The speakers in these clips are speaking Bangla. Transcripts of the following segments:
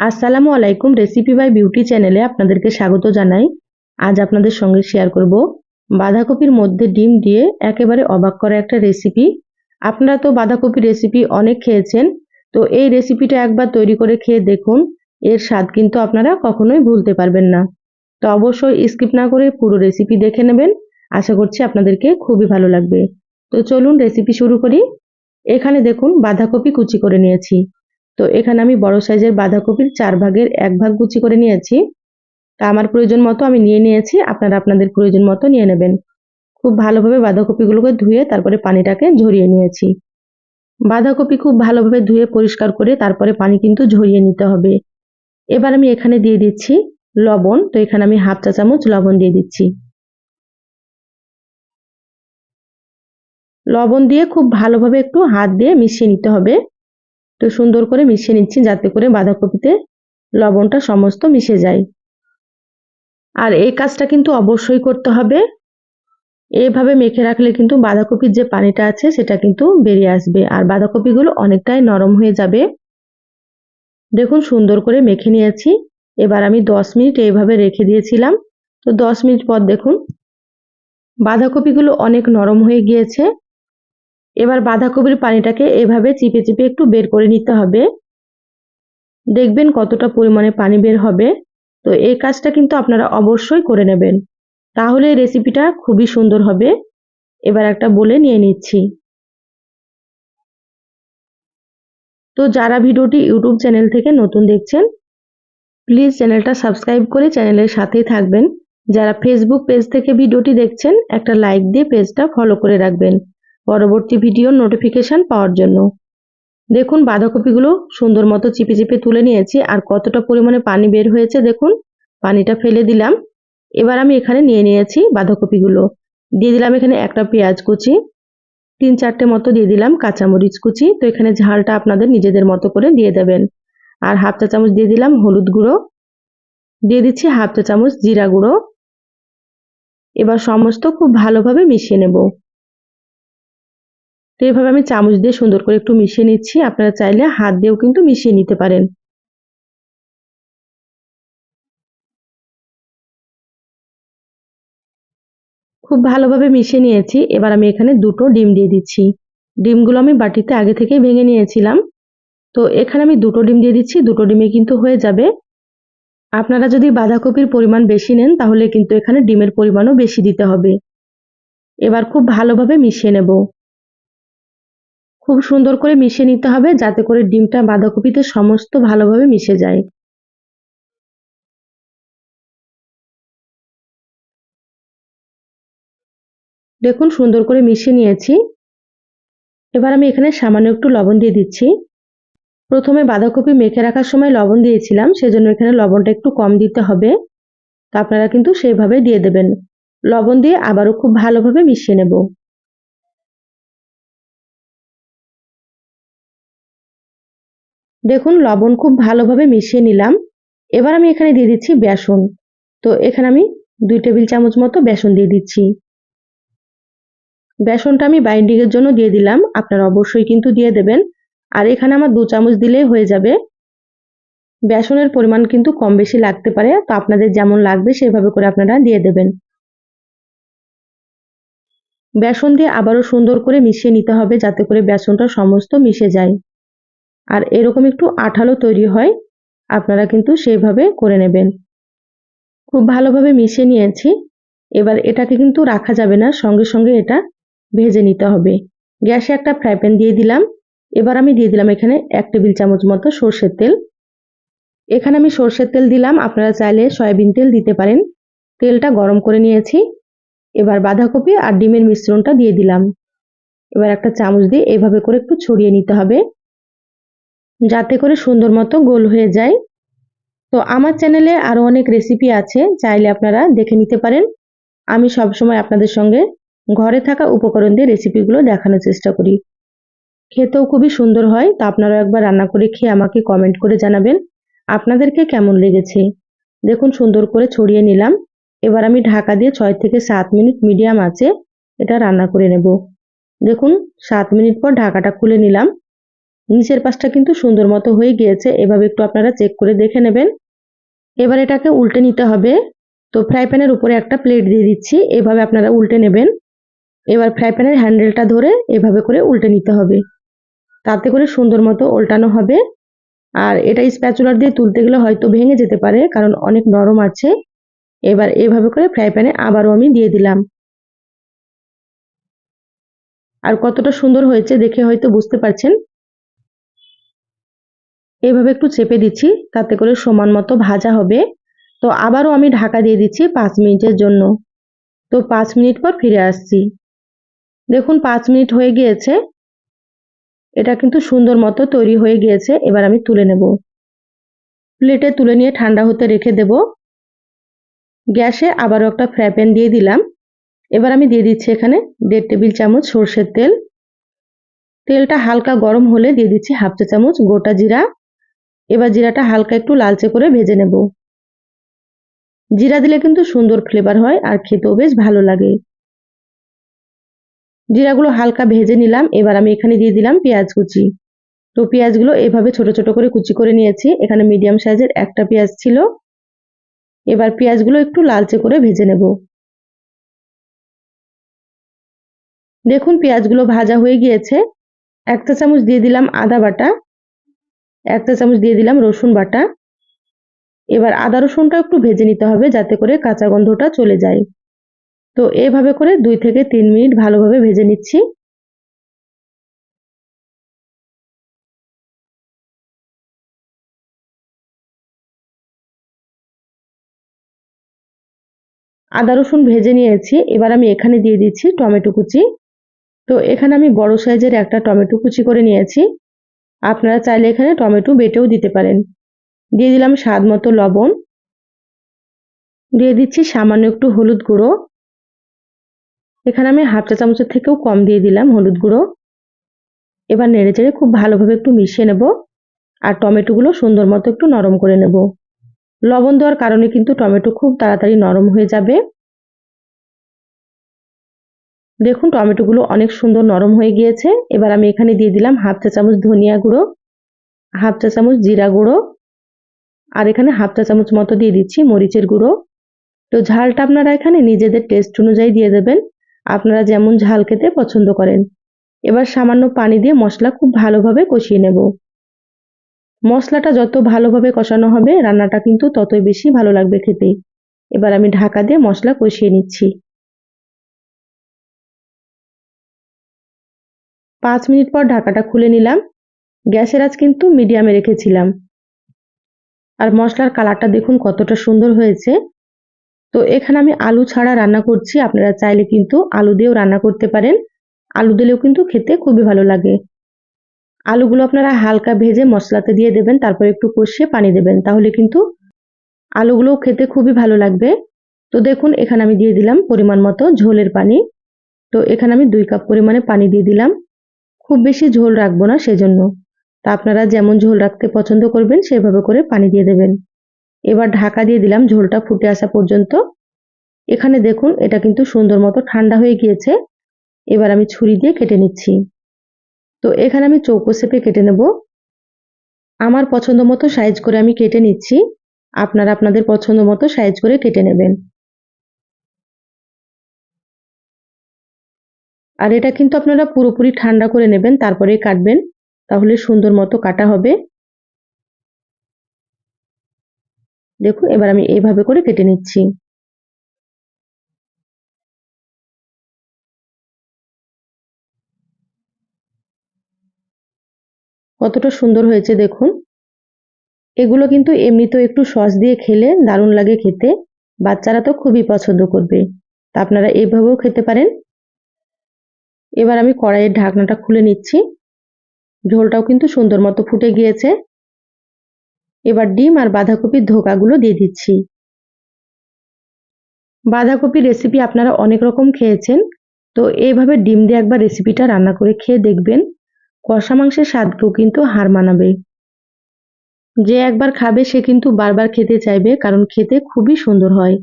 আসসালামু আলাইকুম রেসিপি বাই বিউটি চ্যানেলে আপনাদেরকে স্বাগত জানাই। আজ আপনাদের সঙ্গে শেয়ার করব বাঁধাকপির মধ্যে ডিম দিয়ে একেবারে অবাক করা একটা রেসিপি আপনারা তো বাঁধাকপির রেসিপি অনেক খেয়েছেন, তো এই রেসিপিটা একবার তৈরি করে খেয়ে দেখুন, এর স্বাদ কিন্তু আপনারা কখনোই ভুলতে পারবেন না। তো অবশ্যই স্কিপ না করে পুরো রেসিপি দেখে নেবেন, আশা করছি আপনাদেরকে খুবই ভালো লাগবে। তো চলুন রেসিপি শুরু করি। এখানে দেখুন বাঁধাকপি কুচি করে নিয়েছি। তো এখানে আমি বড় সাইজের বাঁধাকপির চার ভাগের এক ভাগ কুচি করে নিয়েছি। তা আমার প্রয়োজন মতো আমি নিয়ে নিয়েছি, আপনারা আপনাদের প্রয়োজন মতো নিয়ে নেবেন। খুব ভালোভাবে বাঁধাকপিগুলোকে ধুয়ে তারপরে পানিটাকে ঝরিয়ে নিয়েছি। বাঁধাকপি খুব ভালোভাবে ধুয়ে পরিষ্কার করে তারপরে পানি কিন্তু ঝরিয়ে নিতে হবে। এবার আমি এখানে দিয়ে দিচ্ছি লবণ, তো এখানে আমি হাফ চা চামচ লবণ দিয়ে দিচ্ছি। লবণ দিয়ে খুব ভালোভাবে একটু হাত দিয়ে মিশিয়ে নিতে হবে। তো সুন্দর করে মিশিয়ে নিচ্ছি যাতে করে বাঁধাকপিতে লবণটা সমস্ত মিশে যায়। আর এই কাজটা কিন্তু অবশ্যই করতে হবে। এভাবে মেখে রাখলে কিন্তু বাঁধাকপির যে পানিটা আছে সেটা কিন্তু বেরিয়ে আসবে আর বাঁধাকপিগুলো অনেকটাই নরম হয়ে যাবে। দেখুন সুন্দর করে মেখে নিয়েছি। এবার আমি দশ মিনিট এইভাবে রেখে দিয়েছিলাম। তো দশ মিনিট পর দেখুন বাঁধাকপিগুলো অনেক নরম হয়ে গিয়েছে। এবার বাঁধাকপির পানিটাকে এভাবে চিপে চিপে একটু বের করে নিতে হবে। দেখবেন কতটা পরিমাণে পানি বের হবে। তো এই কাজটা কিন্তু আপনারা অবশ্যই করে নেবেন। তাহলে রেসিপিটা খুবই সুন্দর হবে। এবার একটা বলে নিয়ে নিচ্ছি। তো যারা ভিডিওটি ইউটিউব চ্যানেল থেকে নতুন দেখছেন প্লিজ চ্যানেলটা সাবস্ক্রাইব করে চ্যানেলের সাথেই থাকবেন। যারা ফেসবুক পেজ থেকে ভিডিওটি দেখছেন, একটা লাইক দিয়ে পেজটা ফলো করে রাখবেন। পরবর্তী ভিডিওর নোটিফিকেশান পাওয়ার জন্য। দেখুন বাঁধাকপিগুলো সুন্দর মতো চিপে চিপে তুলে নিয়েছি, আর কতটা পরিমাণে পানি বের হয়েছে দেখুন। পানিটা ফেলে দিলাম। এবার আমি এখানে নিয়ে নিয়েছি বাঁধাকপিগুলো। দিয়ে দিলাম এখানে একটা পেঁয়াজ কুচি, তিন চারটে মতো দিয়ে দিলাম কাঁচামরিচ কুচি। তো এখানে ঝালটা আপনাদের নিজেদের মতো করে দিয়ে দেবেন। আর হাফ চা চামচ দিয়ে দিলাম হলুদ গুঁড়ো। দিয়ে দিচ্ছি হাফ চা চামচ জিরা গুঁড়ো। এবার সমস্ত খুব ভালোভাবে মিশিয়ে নেব। তো এভাবে আমি চামচ দিয়ে সুন্দর করে একটু মিশিয়ে নিচ্ছি। আপনারা চাইলে হাত দিয়েও কিন্তু মিশিয়ে নিতে পারেন। খুব ভালোভাবে মিশিয়ে নিয়েছি। এবার আমি এখানে দুটো ডিম দিয়ে দিচ্ছি। ডিমগুলো আমি বাটিতে আগে থেকে ভেঙে নিয়েছিলাম। তো এখানে আমি দুটো ডিম দিয়ে দিচ্ছি। দুটো ডিমে কিন্তু হয়ে যাবে। আপনারা যদি বাঁধাকপির পরিমাণ বেশি নেন, তাহলে কিন্তু এখানে ডিমের পরিমাণও বেশি দিতে হবে। এবার খুব ভালোভাবে মিশিয়ে নেব। খুব সুন্দর করে মিশিয়ে নিতে হবে যাতে করে ডিমটা বাঁধাকপিতে সমস্ত ভালোভাবে মিশে যায়। দেখুন, সুন্দর করে মিশিয়ে নিয়েছি। এবার আমি এখানে সামান্য একটু লবণ দিয়ে দিচ্ছি। প্রথমে বাঁধাকপি মেখে রাখার সময় লবণ দিয়েছিলাম, সেজন্য এখানে লবণটা একটু কম দিতে হবে। তা আপনারা কিন্তু সেইভাবে দিয়ে দেবেন। লবণ দিয়ে আবারও খুব ভালোভাবে মিশিয়ে নেব। দেখুন, লবণ খুব ভালোভাবে মিশিয়ে নিলাম। এবার আমি এখানে দিয়ে দিচ্ছি বেসন। তো এখানে আমি দুই টেবিল চামচ মতো বেসন দিয়ে দিচ্ছি। বেসনটা আমি বাইন্ডিংয়ের জন্য দিয়ে দিলাম। আপনারা অবশ্যই কিন্তু দিয়ে দেবেন। আর এখানে আমার দু চামচ দিলেই হয়ে যাবে। বেসনের পরিমাণ কিন্তু কম বেশি লাগতে পারে। তো আপনাদের যেমন লাগবে, সেভাবে করে আপনারা দিয়ে দেবেন। বেসন দিয়ে আবারও সুন্দর করে মিশিয়ে নিতে হবে, যাতে করে বেসনটা সমস্ত মিশে যায়। আর এরকম একটু আঠালো তৈরি হয়, আপনারা কিন্তু সেইভাবে করে নেবেন। খুব ভালোভাবে মিশিয়ে নিয়েছি। এবার এটাকে কিন্তু রাখা যাবে না, সঙ্গে সঙ্গে এটা ভেজে নিতে হবে। গ্যাসে একটা ফ্রাই প্যান দিয়ে দিলাম। এবার আমি দিয়ে দিলাম এখানে এক টেবিল চামচ মতো সর্ষের তেল। এখানে আমি সর্ষের তেল দিলাম, আপনারা চাইলে সয়াবিন তেল দিতে পারেন। তেলটা গরম করে নিয়েছি। এবার বাঁধাকপি আর ডিমের মিশ্রণটা দিয়ে দিলাম। এবার একটা চামচ দিয়ে এভাবে করে একটু ছড়িয়ে নিতে হবে। যাতে করে সুন্দর মতো গোল হয়ে যায়। তো আমার চ্যানেলে আরও অনেক রেসিপি আছে, চাইলে আপনারা দেখে নিতে পারেন। আমি সবসময় আপনাদের সঙ্গে ঘরে থাকা উপকরণ দিয়ে রেসিপিগুলো দেখানোর চেষ্টা করি। খেতেও খুবই সুন্দর হয়, তা আপনারা একবার রান্না করে খেয়ে আমাকে কমেন্ট করে জানাবেন। আপনাদেরকে কেমন লেগেছে? দেখুন, সুন্দর করে ছড়িয়ে নিলাম। এবার আমি ঢাকা দিয়ে ছয় থেকে সাত মিনিট মিডিয়াম আছে, এটা রান্না করে নেব। দেখুন, সাত মিনিট পর ঢাকাটা খুলে নিলাম। নিচের পাশটা কিন্তু সুন্দর মতো হয়ে গিয়েছে। এভাবে একটু আপনারা চেক করে দেখে নেবেন। এবার এটাকে উল্টে নিতে হবে। তো ফ্রাই প্যানের উপরে একটা প্লেট দিয়ে দিচ্ছি। এভাবে আপনারা উল্টে নেবেন। এবার ফ্রাই প্যানের হ্যান্ডেলটা ধরে এভাবে করে উল্টে নিতে হবে। তাতে করে সুন্দর মতো উল্টানো হবে। আর এটা স্প্যাচুলার দিয়ে তুলতে গেলে হয়তো ভেঙে যেতে পারে, কারণ অনেক নরম আছে। এবার এভাবে করে ফ্রাই প্যানে আবারও আমি দিয়ে দিলাম। আর কতটা সুন্দর হয়েছে দেখে হয়তো বুঝতে পারছেন। এইভাবে একটু চেপে দিচ্ছি, তাতে করে সমান মতো ভাজা হবে। তো আবারও আমি ঢাকা দিয়ে দিচ্ছি পাঁচ মিনিটের জন্য। তো পাঁচ মিনিট পর ফিরে আসছি। দেখুন, পাঁচ মিনিট হয়ে গিয়েছে। এটা কিন্তু সুন্দর মতো তৈরি হয়ে গিয়েছে। এবার আমি তুলে নেব। প্লেটে তুলে নিয়ে ঠান্ডা হতে রেখে দেব। গ্যাসে আবারও একটা ফ্রাই প্যান দিয়ে দিলাম। এবার আমি দিয়ে দিচ্ছি এখানে দেড় টেবিল চামচ সর্ষের তেল। তেলটা হালকা গরম হলে দিয়ে দিচ্ছি হাফ চা চামচ গোটা জিরা। এবার জিরাটা হালকা একটু লালচে করে ভেজে নেব। জিরা দিলে কিন্তু সুন্দর ফ্লেভার হয় আর খেতেও বেশ ভালো লাগে। জিরাগুলো হালকা ভেজে নিলাম, এবার আমি এখানে দিয়ে দিলাম পেঁয়াজ কুচি। তো পেঁয়াজগুলো এভাবে ছোট ছোট করে কুচি করে নিয়েছি, এখানে মিডিয়াম সাইজের একটা পেঁয়াজ ছিল। এবার পেঁয়াজগুলো একটু লালচে করে ভেজে নেব। দেখুন পেঁয়াজগুলো ভাজা হয়ে গিয়েছে। একটা চামচ দিয়ে দিলাম আদা বাটা। একটা চামচ দিয়ে দিলাম রসুন বাটা। এবার আদা রসুনটা একটু ভেজে নিতে হবে যাতে করে কাঁচা গন্ধটা চলে যায়। তো এভাবে করে দুই থেকে তিন মিনিট ভালোভাবে ভেজে নিচ্ছি। আদা রসুন ভেজে নিয়েছি, এবার আমি এখানে দিয়ে দিচ্ছি টমেটো কুচি। তো এখানে আমি বড় সাইজের একটা টমেটো কুচি করে নিয়েছি। আপনারা চাইলে এখানে টমেটো বেটেও দিতে পারেন। দিয়ে দিলাম স্বাদ মতো লবণ। দিয়ে দিচ্ছি সামান্য একটু হলুদ গুঁড়ো। এখানে আমি হাফ চা চামচের থেকেও কম দিয়ে দিলাম হলুদ গুঁড়ো। এবার নেড়ে চেড়ে খুব ভালোভাবে একটু মিশিয়ে নেব আর টমেটোগুলো সুন্দর মতো একটু নরম করে নেব। লবণ দেওয়ার কারণে কিন্তু টমেটো খুব তাড়াতাড়ি নরম হয়ে যাবে। দেখুন, টমেটোগুলো অনেক সুন্দর নরম হয়ে গিয়েছে। এবার আমি এখানে দিয়ে দিলাম হাফ চা চামচ ধনিয়া গুঁড়ো, হাফ চা চামচ জিরা গুঁড়ো, আর এখানে হাফ চা চামচ মতো দিয়ে দিচ্ছি মরিচের গুঁড়ো। তো ঝালটা আপনারা এখানে নিজেদের টেস্ট অনুযায়ী দিয়ে দেবেন। আপনারা যেমন ঝাল খেতে পছন্দ করেন। এবার সামান্য পানি দিয়ে মশলা খুব ভালোভাবে কষিয়ে নেব। মশলাটা যত ভালোভাবে কষানো হবে, রান্নাটা কিন্তু ততই বেশি ভালো লাগবে খেতে। এবার আমি ঢাকা দিয়ে মশলা কষিয়ে নিচ্ছি। পাঁচ মিনিট পর ঢাকাটা খুলে নিলাম। গ্যাসের আজ কিন্তু মিডিয়ামে রেখেছিলাম। আর মশলার কালারটা দেখুন কতটা সুন্দর হয়েছে। তো এখানে আমি আলু ছাড়া রান্না করছি। আপনারা চাইলে কিন্তু আলু দিয়েও রান্না করতে পারেন। আলু দিলেও কিন্তু খেতে খুবই ভালো লাগে। আলুগুলো আপনারা হালকা ভেজে মশলাতে দিয়ে দেবেন, তারপর একটু কষিয়ে পানি দেবেন, তাহলে কিন্তু আলুগুলোও খেতে খুবই ভালো লাগবে। তো দেখুন, এখানে আমি দিয়ে দিলাম পরিমাণ মতো ঝোলের পানি। তো এখানে আমি দুই কাপ পরিমাণে পানি দিয়ে দিলাম। খুব বেশি ঝোল রাখব না সেজন্য। তা আপনারা যেমন ঝোল রাখতে পছন্দ করবেন, সেভাবে করে পানি দিয়ে দেবেন। এবার ঢাকা দিয়ে দিলাম ঝোলটা ফুটে আসা পর্যন্ত। এখানে দেখুন, এটা কিন্তু সুন্দর মতো ঠান্ডা হয়ে গিয়েছে। এবার আমি ছুরি দিয়ে কেটে নিচ্ছি। তো এখানে আমি চৌকো শেপে কেটে নেব। আমার পছন্দ মতো সাইজ করে আমি কেটে নিচ্ছি। আপনারা আপনাদের পছন্দ মতো সাইজ করে কেটে নেবেন। আর এটা কিন্তু আপনারা পুরোপুরি ঠান্ডা করে নেবেন তারপরে কাটবেন। তাহলে সুন্দর মতো কাটা হবে। দেখুন, এবার আমি এইভাবে করে কেটে নিচ্ছি। কতটা সুন্দর হয়েছে, দেখুন। এগুলো কিন্তু এমনিতেও একটু সস দিয়ে খেলে দারুণ লাগে খেতে। বাচ্চারা তো খুবই পছন্দ করবে। তা আপনারা এইভাবেও খেতে পারেন। এবার আমি কড়াইয়ের ঢাকনাটা খুলে নিচ্ছি। ঝোলটাও কিন্তু সুন্দর মতো ফুটে গিয়েছে। এবার ডিম আর বাঁধাকপির ধোকাগুলো দিয়ে দিচ্ছি। বাঁধাকপির রেসিপি আপনারা অনেক রকম খেয়েছেন, তো এইভাবে ডিম দিয়ে একবার রেসিপিটা রান্না করে খেয়ে দেখবেন। কষা মাংসের স্বাদকেও কিন্তু হার মানাবে। যে একবার খাবে, সে কিন্তু বারবার খেতে চাইবে, কারণ খেতে খুবই সুন্দর হয়।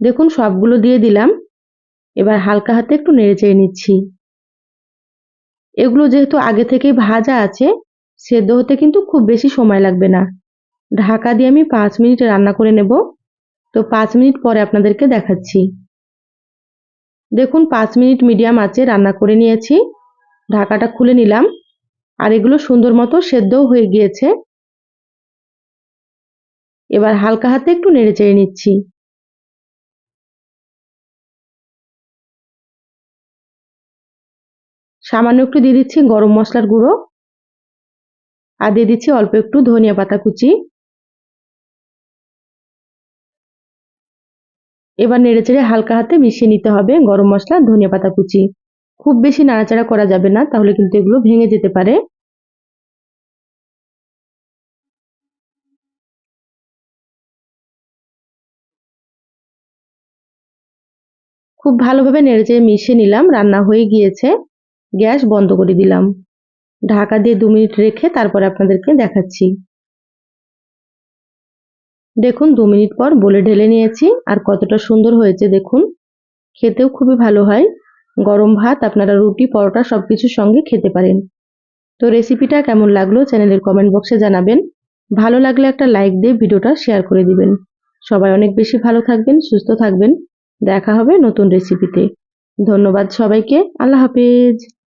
দেখুন, সবগুলো দিয়ে দিলাম। এবার হালকা হাতে একটু নেড়ে চেড়ে নিচ্ছি। এগুলো যেহেতু আগে থেকেই ভাজা আছে, সেদ্ধ হতে কিন্তু খুব বেশি সময় লাগবে না। ঢাকা দিয়ে আমি পাঁচ মিনিট রান্না করে নেব। তো পাঁচ মিনিট পরে আপনাদেরকে দেখাচ্ছি। দেখুন, পাঁচ মিনিট মিডিয়াম আছে রান্না করে নিয়েছি। ঢাকাটা খুলে নিলাম। আর এগুলো সুন্দর মতো সেদ্ধও হয়ে গিয়েছে। এবার হালকা হাতে একটু নেড়ে চেড়ে নিচ্ছি। সামান্য একটু দিয়ে দিচ্ছি গরম মশলার গুঁড়ো। আর দিয়ে দিচ্ছি অল্প একটু ধনিয়া পাতা কুচি। এবার নেড়েচেড়ে হালকা হাতে মিশিয়ে নিতে হবে গরম মশলা, ধনিয়া পাতা কুচি। খুব বেশি নাড়াচাড়া করা যাবে না, তাহলে কিন্তু এগুলো ভেঙে যেতে পারে। খুব ভালোভাবে নেড়েচেড়ে মিশিয়ে নিলাম, রান্না হয়ে গিয়েছে। গ্যাস বন্ধ করে দিলাম। ঢাকা দিয়ে দু মিনিট রেখে তারপরে আপনাদেরকে দেখাচ্ছি। দেখুন, দু মিনিট পর বলে ঢেলে নিয়েছি। আর কতটা সুন্দর হয়েছে, দেখুন। খেতেও খুবই ভালো হয়। গরম ভাত, আপনারা রুটি, পরোটা সব কিছুর সঙ্গে খেতে পারেন। তো রেসিপিটা কেমন লাগল চ্যানেলের কমেন্ট বক্সে জানাবেন। ভালো লাগলে একটা লাইক দিয়ে ভিডিওটা শেয়ার করে দিবেন। সবাই অনেক বেশি ভালো থাকবেন, সুস্থ থাকবেন। দেখা হবে নতুন রেসিপিতে। ধন্যবাদ সবাইকে। আল্লাহ হাফেজ।